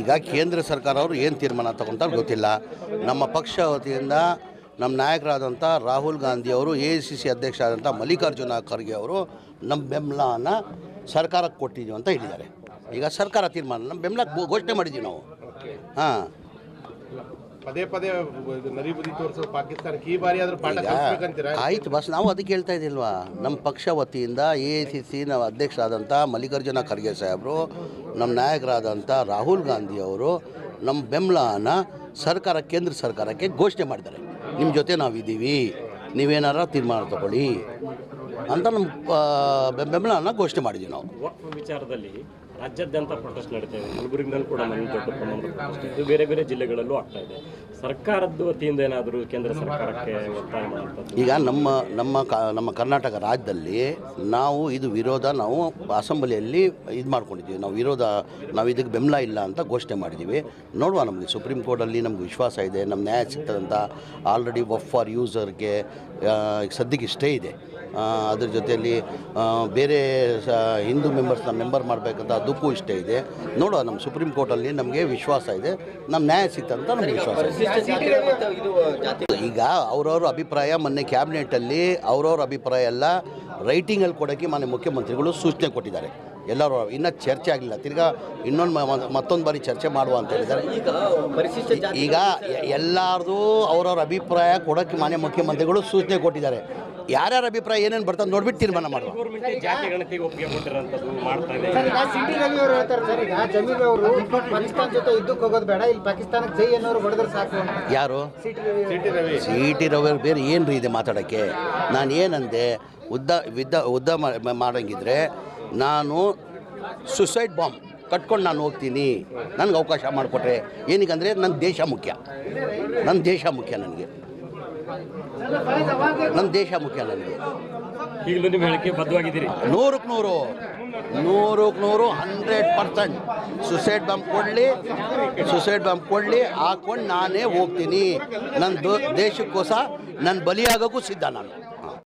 ಈಗ ಕೇಂದ್ರ ಸರ್ಕಾರ ಅವರು ಏನು ತೀರ್ಮಾನ ತಗೊಂತಾರೆ ಗೊತ್ತಿಲ್ಲ. ನಮ್ಮ ಪಕ್ಷ ವತಿಯಿಂದ ನಮ್ಮ ನಾಯಕರಾದಂಥ ರಾಹುಲ್ ಗಾಂಧಿ ಅವರು ಎ ಸಿ ಸಿ ಅಧ್ಯಕ್ಷ ಆದಂಥ ಮಲ್ಲಿಕಾರ್ಜುನ ಖರ್ಗೆ ಅವರು ನಮ್ಮ ಬೆಂಬಲನ ಸರ್ಕಾರಕ್ಕೆ ಕೊಟ್ಟಿದ್ದೀವಿ ಅಂತ ಹೇಳಿದ್ದಾರೆ. ಈಗ ಸರ್ಕಾರ ತೀರ್ಮಾನ ನಮ್ಮ ಬೆಂಬಲ ಘೋಷಣೆ ಮಾಡಿದ್ದೀವಿ ನಾವು. ಹಾಂ. ಪದೇ ಪದೇ ನರಿ ಬುದ್ಧಿ ತೋರಿಸೋ ಪಾಕಿಸ್ತಾನಕ್ಕೆ. ಈ ಬಾರಿ ಆದ್ರೂ ಪಾಠ ಕಲಿಸ್ಬೇಕಂತೀರಾ? ಆಯ್ತು ಬಸ್ ನಾವು ಅದಕ್ಕೆ ಹೇಳ್ತಾ ಇದ್ದಿಲ್ವಾ? ನಮ್ಮ ಪಕ್ಷ ವತಿಯಿಂದ ಎ ಐ ಸಿ ಸಿ ನಾವು ಅಧ್ಯಕ್ಷರಾದಂಥ ಮಲ್ಲಿಕಾರ್ಜುನ ಖರ್ಗೆ ಸಾಹೇಬರು ನಮ್ಮ ನಾಯಕರಾದಂಥ ರಾಹುಲ್ ಗಾಂಧಿ ಅವರು ನಮ್ಮ ಬೆಂಬಲನ ಸರ್ಕಾರ ಕೇಂದ್ರ ಸರ್ಕಾರಕ್ಕೆ ಘೋಷಣೆ ಮಾಡಿದ್ದಾರೆ. ನಿಮ್ಮ ಜೊತೆ ನಾವಿದ್ದೀವಿ. ನೀವೇನಾರ ತೀರ್ಮಾನ ತಗೊಳ್ಳಿ ಅಂತ ನಮ್ಮ ಬೆಂಬಲನ ಘೋಷಣೆ ಮಾಡಿದ್ವಿ ನಾವು. ವಿಚಾರದಲ್ಲಿ ರಾಜ್ಯಾದ್ಯಂತ ಪ್ರೊಟೆಸ್ಟ್ ನಡೀತಾ ಇದೆ. ಕಲಬುರಗಿನಲ್ಲಿ ಕೂಡ ಮನೆ ದೊಡ್ಡ ಪ್ರಮಾಣದ ಪ್ರೊಟೆಸ್ಟ್ ಇದು ಬೇರೆ ಬೇರೆ ಜಿಲ್ಲೆಗಳಲ್ಲೂ ಆಗ್ತಾ ಇದೆ. ಸರ್ಕಾರದ ವತಿಯಿಂದ ಏನಾದರೂ ಕೇಂದ್ರ ಸರ್ಕಾರಕ್ಕೆ ಒತ್ತಾಯ ಈಗ ನಮ್ಮ ನಮ್ಮ ನಮ್ಮ ಕರ್ನಾಟಕ ರಾಜ್ಯದಲ್ಲಿ ನಾವು ಇದು ವಿರೋಧ ನಾವು ಅಸೆಂಬ್ಲಿಯಲ್ಲಿ ಇದು ಮಾಡ್ಕೊಂಡಿದ್ದೀವಿ. ನಾವು ವಿರೋಧ, ನಾವು ಇದಕ್ಕೆ ಬೆಂಬಲ ಇಲ್ಲ ಅಂತ ಘೋಷಣೆ ಮಾಡಿದ್ದೀವಿ. ನೋಡುವ ನಮಗೆ ಸುಪ್ರೀಂ ಕೋರ್ಟಲ್ಲಿ ನಮ್ಗೆ ವಿಶ್ವಾಸ ಇದೆ ನಮ್ಮ ನ್ಯಾಯ ಸಿಗ್ತದಂತ ಆಲ್ರೆಡಿ ವಫ್ ಫಾರ್ ಯೂಸರ್ಗೆ ಸದ್ಯಕ್ಕೆ ಇಷ್ಟೇ ಇದೆ. ಅದ್ರ ಜೊತೆಯಲ್ಲಿ ಬೇರೆ ಸ ಹಿಂದೂ ಮೆಂಬರ್ಸ್ನ ಮೆಂಬರ್ ಮಾಡಬೇಕಂತ ಅದಕ್ಕೂ ಇಷ್ಟ ಇದೆ. ನೋಡುವ ನಮ್ಮ ಸುಪ್ರೀಂ ಕೋರ್ಟಲ್ಲಿ ನಮಗೆ ವಿಶ್ವಾಸ ಇದೆ. ನಮ್ಮ ನ್ಯಾಯ ಸಿಗ್ತಂತ ನಮಗೆ ವಿಶ್ವಾಸ ಇದೆ. ಈಗ ಅವ್ರವ್ರ ಅಭಿಪ್ರಾಯ ಮೊನ್ನೆ ಕ್ಯಾಬಿನೆಟಲ್ಲಿ ಅವ್ರವ್ರ ಅಭಿಪ್ರಾಯ ಎಲ್ಲ ರೈಟಿಂಗಲ್ಲಿ ಕೊಡೋಕ್ಕೆ ಮಾನ್ಯ ಮುಖ್ಯಮಂತ್ರಿಗಳು ಸೂಚನೆ ಕೊಟ್ಟಿದ್ದಾರೆ. ಎಲ್ಲರೂ ಇನ್ನೂ ಚರ್ಚೆ ಆಗಲಿಲ್ಲ ತಿರ್ಗಾ ಇನ್ನೊಂದು ಮತ್ತೊಂದು ಬಾರಿ ಚರ್ಚೆ ಮಾಡುವ ಅಂತ ಹೇಳಿದ್ದಾರೆ. ಈಗ ಎಲ್ಲಾರ್ದು ಅವ್ರವ್ರ ಅಭಿಪ್ರಾಯ ಕೊಡೋಕ್ಕೆ ಮಾನ್ಯ ಮುಖ್ಯಮಂತ್ರಿಗಳು ಸೂಚನೆ ಕೊಟ್ಟಿದ್ದಾರೆ. ಯಾರ್ಯಾರ ಅಭಿಪ್ರಾಯ ಏನೇನು ಬರ್ತದೆ ನೋಡ್ಬಿಟ್ಟು ತೀರ್ಮಾನ ಮಾಡುವ. ಗೌರ್ಮೆಂಟ್ ಜಾತಿ ಗಣತಿಗೆ ಒಪ್ಪಿಗೆ ಕೊಟ್ಟಿರೋಂಥದ್ದು ಮಾಡ್ತಾ ಸರ್, ಸಿಟಿ ರವಿ ಅವರು ಹೇಳ್ತಾರೆ ಸರ್ ಈಗ ಜಮೀರ್ ಅವರು ಪಾಕಿಸ್ತಾನ ಜೊತೆ ಯುದ್ಧಕ್ಕೆ ಹೋಗೋದು ಬೇಡ ಇಲ್ಲಿ ಪಾಕಿಸ್ತಾನಕ್ಕೆ ಜೈ ಅನ್ನೋರು ಹೊಡೆದ್ರೆ ಸಾಕು ಯಾರು? C T Ravi C T Ravi. C T Ravi ಬೇರೆ ಏನು ರೀ ಇದೆ ಮಾತಾಡೋಕ್ಕೆ? ನಾನು ಏನಂದೆ ಉದ್ದ ವಿದ್ದ ಉದ್ದ ಮಾ- ಮಾಡಂಗಿದ್ರೆ ನಾನು ಸುಸೈಡ್ ಬಾಂಬ್ ಕಟ್ಕೊಂಡು ನಾನು ಹೋಗ್ತೀನಿ. ನನಗೆ ಅವಕಾಶ ಮಾಡಿಕೊಟ್ರೆ. ಏನಕ್ಕಂದರೆ ನನ್ನ ದೇಶ ಮುಖ್ಯ. ನನ್ನ ದೇಶ ಮುಖ್ಯ ನನಗೆ. ನನ್ನ ದೇಶ ಮುಖ್ಯ ನನಗೆ. ಈಗಲೂ ನಿಮ್ಮ ಹೇಳಿಕೆ ಬದ್ಧವಾಗಿದ್ದೀರಿ. ನೂರಕ್ಕೆ ನೂರು. ನೂರಕ್ಕೆ ನೂರು ಹಂಡ್ರೆಡ್ ಪರ್ಸೆಂಟ್ ಸುಸೈಡ್ ಬಾಂಬ್ ಕೊಡಲಿ ಸುಸೈಡ್ ಬಾಂಬ್ ಕೊಡಲಿ ಹಾಕ್ಕೊಂಡು ನಾನೇ ಹೋಗ್ತೀನಿ. ನನ್ನ ದೇಶಕ್ಕೋಸ ನನ್ನ ಬಲಿಯಾಗೋಕ್ಕೂ ಸಿದ್ಧ ನಾನು.